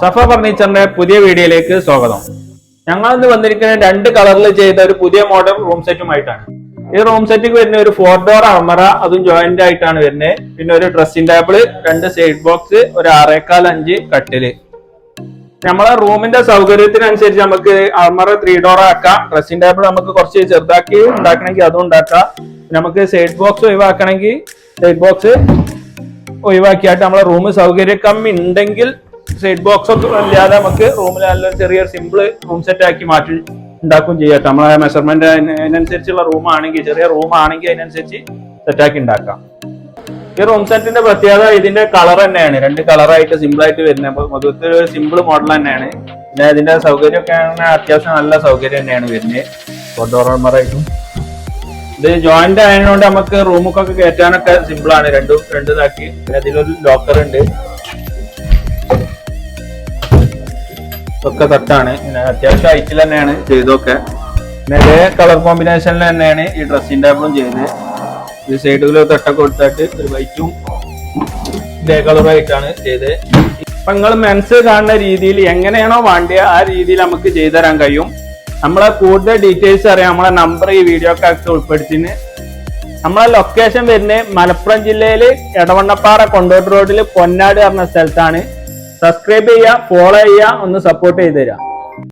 സഫ ഫർണിച്ചറിന്റെ പുതിയ വീഡിയോയിലേക്ക് സ്വാഗതം. ഞങ്ങൾ ഇന്ന് വന്നിരിക്കുന്ന രണ്ട് കളറിൽ ചെയ്ത ഒരു പുതിയ മോഡൽ റൂം സെറ്റുമായിട്ടാണ്. ഈ റൂം സെറ്റിക്ക് വരുന്ന ഒരു ഫോർ ഡോർ അമറ അതും ജോയിന്റ് ആയിട്ടാണ് വരുന്നത്. പിന്നെ ഒരു ഡ്രസ്സിംഗ് ടേബിൾ രണ്ട് സൈഡ് ബോക്സ് ഒരു ആറേക്കാൽ അഞ്ച് കട്ടിൽ നമ്മളെ റൂമിന്റെ സൗകര്യത്തിനനുസരിച്ച് നമുക്ക് അമറ ത്രീ ഡോർ ആക്കാം. ഡ്രസ്സിംഗ് ടേബിൾ നമുക്ക് കുറച്ച് ചെറുതാക്കി ഉണ്ടാക്കണമെങ്കിൽ അതും ഉണ്ടാക്കാം. നമുക്ക് സൈഡ് ബോക്സ് ഒഴിവാക്കണമെങ്കിൽ സൈഡ് ബോക്സ് ഒഴിവാക്കിയായിട്ട് നമ്മളെ റൂം സൗകര്യം കമ്മി ഉണ്ടെങ്കിൽ സൈഡ് ബോക്സ് ഒക്കെ ഇല്ലാതെ നമുക്ക് റൂമിൽ നല്ലൊരു ചെറിയ സിമ്പിൾ റൂം സെറ്റ് ആക്കി മാറ്റി ഉണ്ടാക്കും ചെയ്യാം നമ്മളെ മെഷർമെന്റ് അതിനനുസരിച്ചുള്ള റൂം ആണെങ്കിൽ ചെറിയ റൂം ആണെങ്കിൽ അതിനനുസരിച്ച് സെറ്റാക്കി ഉണ്ടാക്കാം. ഈ റൂം സെറ്റിന്റെ പ്രത്യേകത ഇതിന്റെ കളർ തന്നെയാണ്. രണ്ട് കളറായിട്ട് സിമ്പിൾ ആയിട്ട് വരുന്നത്. അപ്പൊ മൊത്തത്തിൽ ഒരു സിമ്പിൾ മോഡൽ തന്നെയാണ്. പിന്നെ ഇതിന്റെ സൗകര്യമൊക്കെ ആണെങ്കിൽ അത്യാവശ്യം നല്ല സൗകര്യം തന്നെയാണ് വരുന്നത്. ഫോട്ടോറമറായിട്ടും ഇത് ജോയിന്റ് ആയതുകൊണ്ട് നമുക്ക് റൂമൊക്കെ കയറ്റാനൊക്കെ സിമ്പിൾ ആണ്. രണ്ടും രണ്ട് ഇതാക്കി. പിന്നെ ഇതിലൊരു ലോക്കർ ഉണ്ട്. ഒക്കെ പിന്നെ അത്യാവശ്യം ഹൈറ്റിൽ തന്നെയാണ് ചെയ്തൊക്കെ പിന്നെ കളർ കോമ്പിനേഷനിൽ തന്നെയാണ് ഈ ഡ്രസ്സിംഗ് ടേബിളും ചെയ്തത്. ഈ സൈഡിൽ തട്ടൊക്കെ കൊടുത്തിട്ട് ഒരു വൈറ്റും ഇതേ കളറായിട്ടാണ് ചെയ്തത്. അപ്പൊ നിങ്ങൾ മെൻസ് കാണുന്ന രീതിയിൽ എങ്ങനെയാണോ വേണ്ടിയ ആ രീതിയിൽ നമുക്ക് ചെയ്തു തരാൻ കഴിയും. നമ്മളെ കൂടുതൽ ഡീറ്റെയിൽസ് അറിയാം. നമ്മളെ നമ്പർ ഈ വീഡിയോ ഒക്കെ ഉൾപ്പെടുത്തിന് നമ്മളെ ലൊക്കേഷൻ വരുന്നത് മലപ്പുറം ജില്ലയിൽ എടവണ്ണപ്പാറ കൊണ്ടോട്ട് റോഡിൽ പൊന്നാട് പറഞ്ഞ സ്ഥലത്താണ്. സബ്സ്ക്രൈബ് ചെയ്യുക ഫോളോ ചെയ്യുക ഒന്ന് സപ്പോർട്ട് ചെയ്ത് തരാം